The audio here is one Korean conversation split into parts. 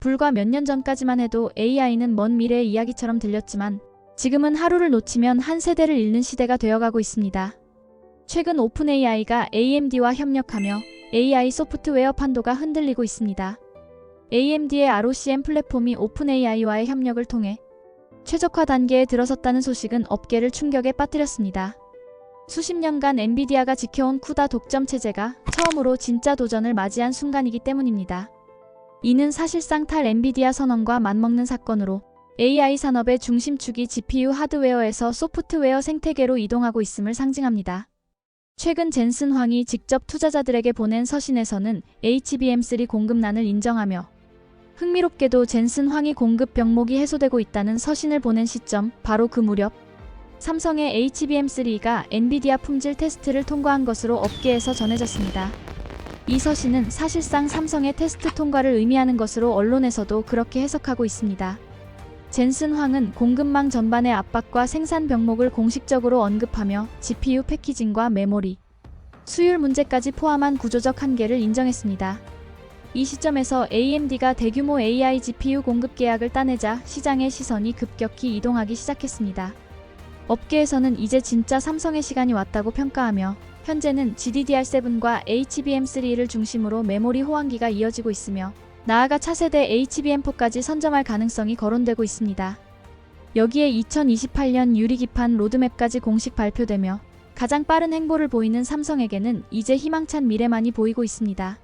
불과 몇 년 전까지만 해도 AI는 먼 미래의 이야기처럼 들렸지만 지금은 하루를 놓치면 한 세대를 잃는 시대가 되어가고 있습니다. 최근 오픈 AI가 AMD와 협력하며 AI 소프트웨어 판도가 흔들리고 있습니다. AMD의 ROCm 플랫폼이 오픈 AI와의 협력을 통해 최적화 단계에 들어섰다는 소식은 업계를 충격에 빠뜨렸습니다. 수십 년간 엔비디아가 지켜온 쿠다 독점 체제가 처음으로 진짜 도전을 맞이한 순간이기 때문입니다. 이는 사실상 탈 엔비디아 선언과 맞먹는 사건으로 AI 산업의 중심축이 GPU 하드웨어에서 소프트웨어 생태계로 이동하고 있음을 상징합니다. 최근 젠슨 황이 직접 투자자들에게 보낸 서신에서는 HBM3 공급난을 인정하며 흥미롭게도 젠슨 황이 공급 병목이 해소되고 있다는 서신을 보낸 시점 바로 그 무렵 삼성의 HBM3가 엔비디아 품질 테스트를 통과한 것으로 업계에서 전해졌습니다. 이 서신은 사실상 삼성의 테스트 통과를 의미하는 것으로 언론에서도 그렇게 해석하고 있습니다. 젠슨 황은 공급망 전반의 압박과 생산 병목을 공식적으로 언급하며 GPU 패키징과 메모리, 수율 문제까지 포함한 구조적 한계를 인정했습니다. 이 시점에서 AMD가 대규모 AI GPU 공급 계약을 따내자 시장의 시선이 급격히 이동하기 시작했습니다. 업계에서는 이제 진짜 삼성의 시간이 왔다고 평가하며 현재는 GDDR7과 HBM3를 중심으로 메모리 호황기가 이어지고 있으며 나아가 차세대 HBM4까지 선점할 가능성이 거론되고 있습니다. 여기에 2028년 유리기판 로드맵까지 공식 발표되며 가장 빠른 행보를 보이는 삼성에게는 이제 희망찬 미래만이 보이고 있습니다.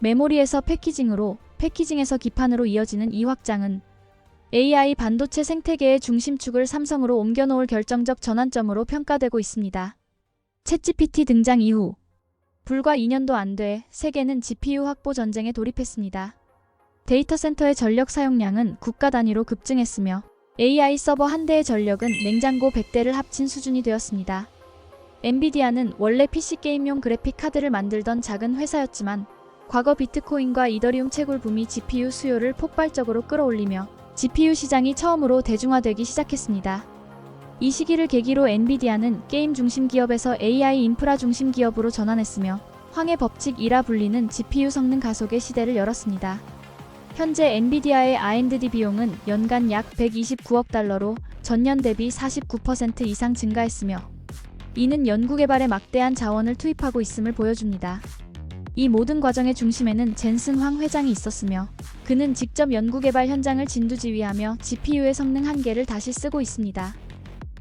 메모리에서 패키징으로, 패키징에서 기판으로 이어지는 이 확장은 AI 반도체 생태계의 중심축을 삼성으로 옮겨놓을 결정적 전환점으로 평가되고 있습니다. 챗GPT 등장 이후 불과 2년도 안 돼 세계는 GPU 확보 전쟁에 돌입했습니다. 데이터 센터의 전력 사용량은 국가 단위로 급증했으며 AI 서버 한 대의 전력은 냉장고 100대를 합친 수준이 되었습니다. 엔비디아는 원래 PC 게임용 그래픽 카드를 만들던 작은 회사였지만 과거 비트코인과 이더리움 채굴 붐이 GPU 수요를 폭발적으로 끌어올리며 GPU 시장이 처음으로 대중화되기 시작했습니다. 이 시기를 계기로 엔비디아는 게임 중심 기업에서 AI 인프라 중심 기업으로 전환했으며 황해 법칙이라 불리는 GPU 성능 가속의 시대를 열었습니다. 현재 엔비디아의 R&D 비용은 연간 약 129억 달러로 전년 대비 49% 이상 증가했으며 이는 연구개발에 막대한 자원을 투입하고 있음을 보여줍니다. 이 모든 과정의 중심에는 젠슨 황 회장이 있었으며 그는 직접 연구개발 현장을 진두지휘하며 GPU의 성능 한계를 다시 쓰고 있습니다.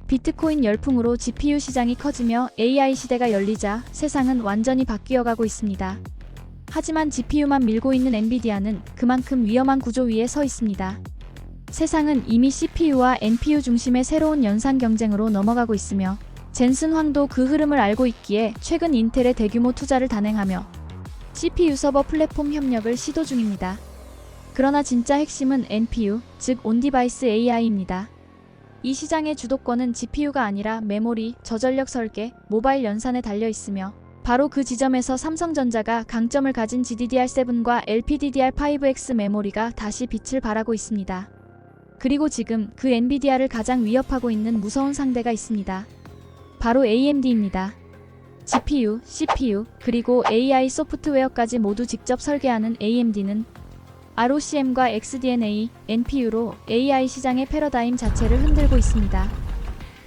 비트코인 열풍으로 GPU 시장이 커지며 AI 시대가 열리자 세상은 완전히 바뀌어가고 있습니다. 하지만 GPU만 밀고 있는 엔비디아는 그만큼 위험한 구조 위에 서 있습니다. 세상은 이미 CPU와 NPU 중심의 새로운 연산 경쟁으로 넘어가고 있으며 젠슨 황도 그 흐름을 알고 있기에 최근 인텔의 대규모 투자를 단행하며 CPU 서버 플랫폼 협력을 시도 중입니다. 그러나 진짜 핵심은 NPU, 즉 온디바이스 AI입니다. 이 시장의 주도권은 GPU가 아니라 메모리, 저전력 설계, 모바일 연산에 달려 있으며 바로 그 지점에서 삼성전자가 강점을 가진 GDDR7과 LPDDR5X 메모리가 다시 빛을 발하고 있습니다. 그리고 지금 그 엔비디아를 가장 위협하고 있는 무서운 상대가 있습니다. 바로 AMD입니다. GPU, CPU, 그리고 AI 소프트웨어까지 모두 직접 설계하는 AMD는 ROCm과 XDNA, NPU로 AI 시장의 패러다임 자체를 흔들고 있습니다.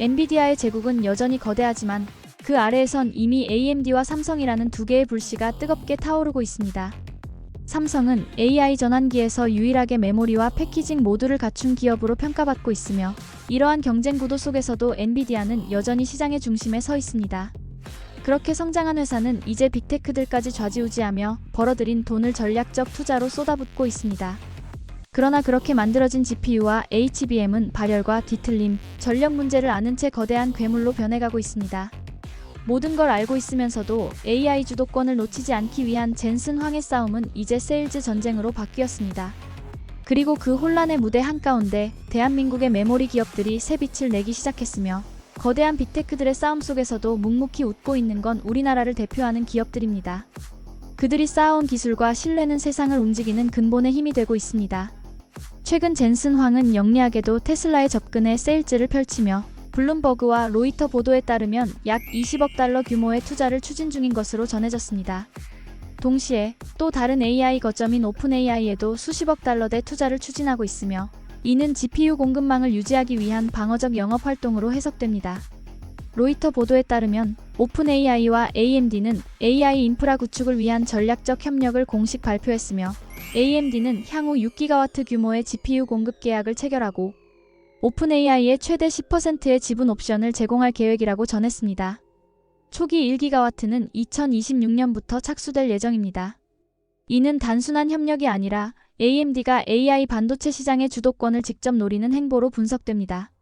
엔비디아의 제국은 여전히 거대하지만 그 아래에선 이미 AMD와 삼성이라는 두 개의 불씨가 뜨겁게 타오르고 있습니다. 삼성은 AI 전환기에서 유일하게 메모리와 패키징 모두를 갖춘 기업으로 평가받고 있으며 이러한 경쟁 구도 속에서도 엔비디아는 여전히 시장의 중심에 서 있습니다. 그렇게 성장한 회사는 이제 빅테크들까지 좌지우지하며 벌어들인 돈을 전략적 투자로 쏟아붓고 있습니다. 그러나 그렇게 만들어진 GPU와 HBM은 발열과 뒤틀림, 전력 문제를 아는 채 거대한 괴물로 변해가고 있습니다. 모든 걸 알고 있으면서도 AI 주도권을 놓치지 않기 위한 젠슨 황의 싸움은 이제 세일즈 전쟁으로 바뀌었습니다. 그리고 그 혼란의 무대 한가운데 대한민국의 메모리 기업들이 새 빛을 내기 시작했으며 거대한 빅테크들의 싸움 속에서도 묵묵히 웃고 있는 건 우리나라를 대표하는 기업들입니다. 그들이 쌓아온 기술과 신뢰는 세상을 움직이는 근본의 힘이 되고 있습니다. 최근 젠슨 황은 영리하게도 테슬라에 접근해 세일즈를 펼치며 블룸버그와 로이터 보도에 따르면 약 20억 달러 규모의 투자를 추진 중인 것으로 전해졌습니다. 동시에 또 다른 AI 거점인 오픈AI에도 수십억 달러대 투자를 추진하고 있으며 이는 GPU 공급망을 유지하기 위한 방어적 영업 활동으로 해석됩니다. 로이터 보도에 따르면 오픈AI와 AMD는 AI 인프라 구축을 위한 전략적 협력을 공식 발표했으며 AMD는 향후 6기가와트 규모의 GPU 공급 계약을 체결하고 오픈AI에 최대 10%의 지분 옵션을 제공할 계획이라고 전했습니다. 초기 1기가와트는 2026년부터 착수될 예정입니다. 이는 단순한 협력이 아니라 AMD가 AI 반도체 시장의 주도권을 직접 노리는 행보로 분석됩니다.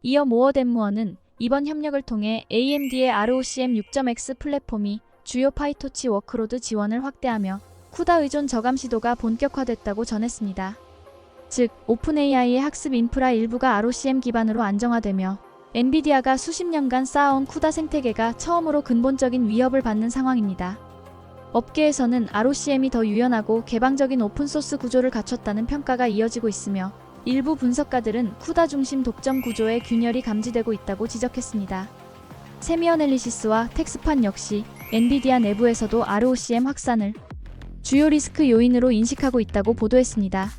이어 모어 덴무어는 이번 협력을 통해 AMD의 ROCm 6.x 플랫폼이 주요 파이토치 워크로드 지원을 확대하며 쿠다 의존 저감 시도가 본격화됐다고 전했습니다. 즉, 오픈AI의 학습 인프라 일부가 ROCm 기반으로 안정화되며 엔비디아가 수십 년간 쌓아온 쿠다 생태계가 처음으로 근본적인 위협을 받는 상황입니다. 업계에서는 ROCm이 더 유연하고 개방적인 오픈소스 구조를 갖췄다는 평가가 이어지고 있으며 일부 분석가들은 쿠다 중심 독점 구조의 균열이 감지되고 있다고 지적했습니다. 세미어널리시스와 텍스판 역시 엔비디아 내부에서도 ROCm 확산을 주요 리스크 요인으로 인식하고 있다고 보도했습니다.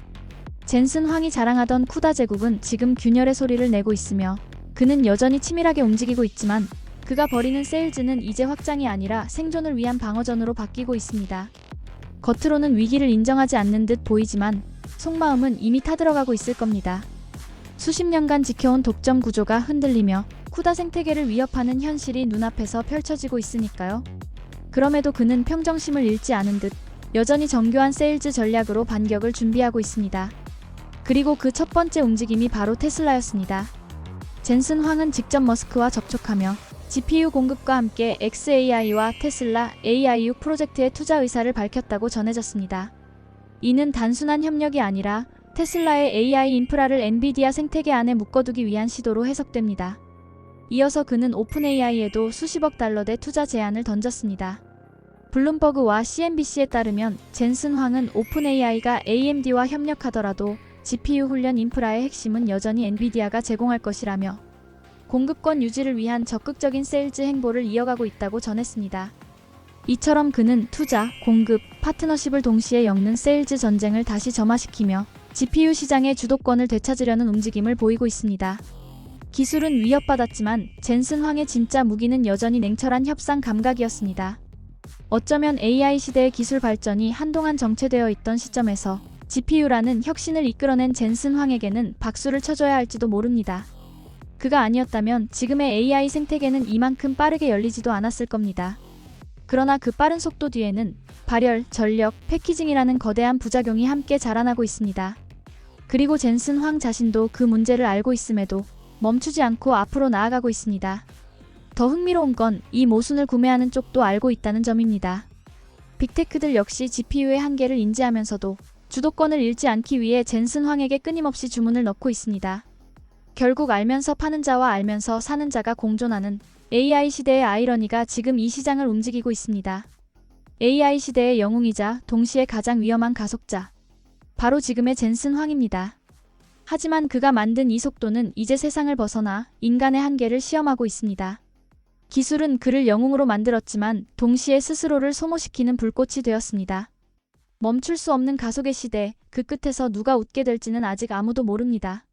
젠슨 황이 자랑하던 쿠다 제국은 지금 균열의 소리를 내고 있으며 그는 여전히 치밀하게 움직이고 있지만 그가 벌이는 세일즈는 이제 확장이 아니라 생존을 위한 방어전으로 바뀌고 있습니다. 겉으로는 위기를 인정하지 않는 듯 보이지만 속마음은 이미 타들어가고 있을 겁니다. 수십 년간 지켜온 독점 구조가 흔들리며 쿠다 생태계를 위협하는 현실이 눈앞에서 펼쳐지고 있으니까요. 그럼에도 그는 평정심을 잃지 않은 듯 여전히 정교한 세일즈 전략으로 반격을 준비하고 있습니다. 그리고 그 첫 번째 움직임이 바로 테슬라였습니다. 젠슨 황은 직접 머스크와 접촉하며 GPU 공급과 함께 XAI와 테슬라 AIU 프로젝트의 투자 의사를 밝혔다고 전해졌습니다. 이는 단순한 협력이 아니라 테슬라의 AI 인프라를 엔비디아 생태계 안에 묶어두기 위한 시도로 해석됩니다. 이어서 그는 오픈AI에도 수십억 달러대 투자 제안을 던졌습니다. 블룸버그와 CNBC에 따르면 젠슨 황은 오픈AI가 AMD와 협력하더라도 GPU 훈련 인프라의 핵심은 여전히 엔비디아가 제공할 것이라며 공급권 유지를 위한 적극적인 세일즈 행보를 이어가고 있다고 전했습니다. 이처럼 그는 투자, 공급, 파트너십을 동시에 엮는 세일즈 전쟁을 다시 점화시키며 GPU 시장의 주도권을 되찾으려는 움직임을 보이고 있습니다. 기술은 위협받았지만 젠슨 황의 진짜 무기는 여전히 냉철한 협상 감각이었습니다. 어쩌면 AI 시대의 기술 발전이 한동안 정체되어 있던 시점에서 GPU라는 혁신을 이끌어낸 젠슨 황에게는 박수를 쳐줘야 할지도 모릅니다. 그가 아니었다면 지금의 AI 생태계는 이만큼 빠르게 열리지도 않았을 겁니다. 그러나 그 빠른 속도 뒤에는 발열, 전력, 패키징이라는 거대한 부작용이 함께 자라나고 있습니다. 그리고 젠슨 황 자신도 그 문제를 알고 있음에도 멈추지 않고 앞으로 나아가고 있습니다. 더 흥미로운 건 이 모순을 구매하는 쪽도 알고 있다는 점입니다. 빅테크들 역시 GPU의 한계를 인지하면서도 주도권을 잃지 않기 위해 젠슨 황에게 끊임없이 주문을 넣고 있습니다. 결국 알면서 파는 자와 알면서 사는 자가 공존하는 AI 시대의 아이러니가 지금 이 시장을 움직이고 있습니다. AI 시대의 영웅이자 동시에 가장 위험한 가속자. 바로 지금의 젠슨 황입니다. 하지만 그가 만든 이 속도는 이제 세상을 벗어나 인간의 한계를 시험하고 있습니다. 기술은 그를 영웅으로 만들었지만 동시에 스스로를 소모시키는 불꽃이 되었습니다. 멈출 수 없는 가속의 시대, 그 끝에서 누가 웃게 될지는 아직 아무도 모릅니다.